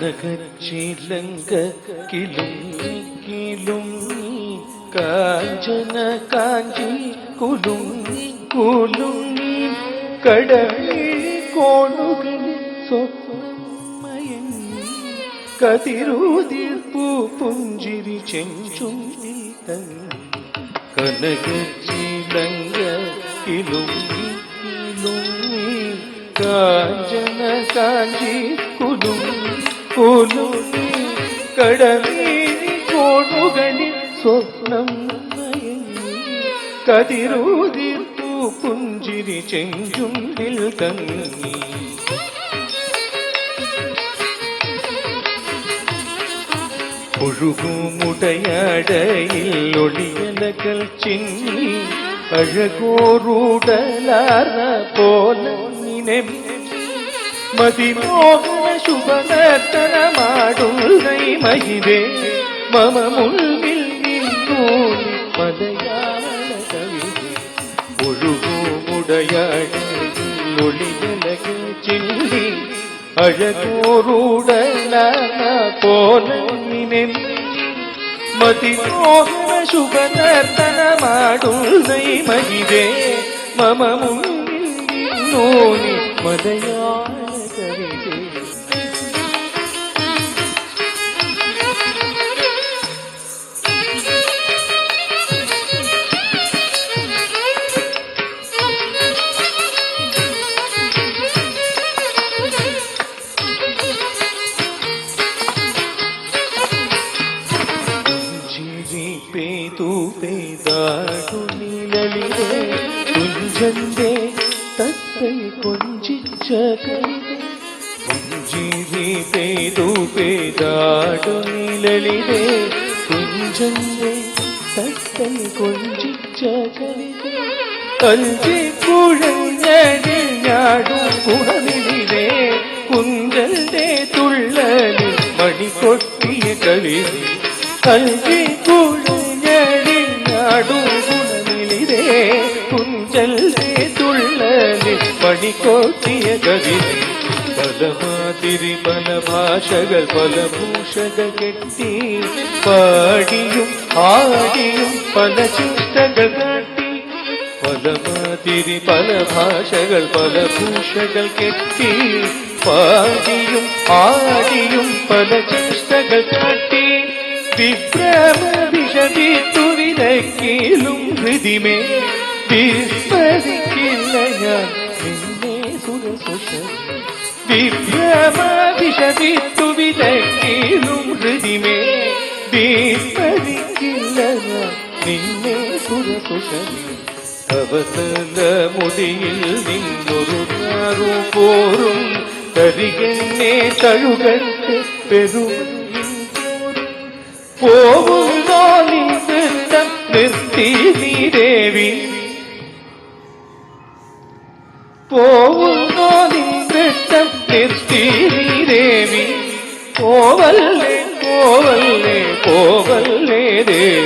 ചിലങ്ക കിലും കിലും കാഞ്ചന കാഞ്ചി കുലും കുലും കടലിൽ കോണുകൾ സ്വപ്നമയങ്ങി കതിരൂതിർപ്പൂ പുഞ്ചിരി ചെഞ്ചുണ്ടി കനകിലും കനകച്ചിലങ്ക കാഞ്ചന കാഞ്ചി കുലുങ്ങി കുലുങ്ങി കടമേരി കോണുകളിൽ സ്വപ്നം കതിരൂതിർപ്പൂ പുഞ്ചിരി ചെഞ്ചുണ്ടിൽ തങ്ങി. ഒഴുകുമുടയടയിൽ ഒളിയലകൾ ചിന്നി അഴകോറൂടലാർന്ന പോലെ ಮದಿಮೋಹನ ಶುಭ ನರ್ತನ ಮಾಡು ಮಹಿದೆ ಮಮ ಮುಳ್ಳಿಲ್ ಮಲಯಾಳ ಕವಿದೆ ಒಳುಗು ಮುಡಯಾಡ ஒளியலகு சில்லி அழகோருடன போல மதிமோகன சுபநர்த்தன மாடுதை மகிதே மமமும் நோனி மதையா പേതു പേതാടു നിലളിലെ കുഞ്ചന്റെ തത്തൈ കൊഞ്ചിച്ച കവിത പുഞ്ചിരി പേതു പേതാടു നിലളിലെ കുഞ്ചന്റെ തത്തൈ കൊഞ്ചിച്ച കവിത കഞ്ചി കുഴഞ്ഞടിൽ ഞാടും കുടവിലെ കുഞ്ചന്റെ തുള്ളലിൽ മണിക്കൊട്ടിയ കവിത കൽവി കുഴഞ്ഞടിഞ്ഞാടും പണിക്കോട്ടിയ കവിത പലമാതിരി പല ഭാഷകൾ പല ഭൂഷകൾ കെട്ടി പാടിയും ആടിയും പല ചിട്ടകൾ കാട്ടി പലമാതിരി പല ഭാഷകൾ പല ഭൂഷകൾ കെട്ടി പാടിയും ആടിയും പല ചേഷ്ടകൾ കാട്ടി വിഭ്രമ വിഷവിത്തു വിലക്കിലും ഹൃദിമേ വിസ്മരിക്കില്ല ഞാൻ നിന്നെ സുരസുഷ വിഭ്രമ വിഷവിത്തു വിലക്കിലും ഹൃദിമേ വിസ്മരിക്കില്ല നിന്നെ സുരസുഷമേ അവതല മുടിയിൽ നിന്നൊരു ഞാറു പോറും കരികന്നെ തഴുകട്ടെ പെരും. പോകുന്നോ നീ നിർത്തി நிறுத்தி தேவி கோவல்லே கோவல்லே கோவல்லே தேவி.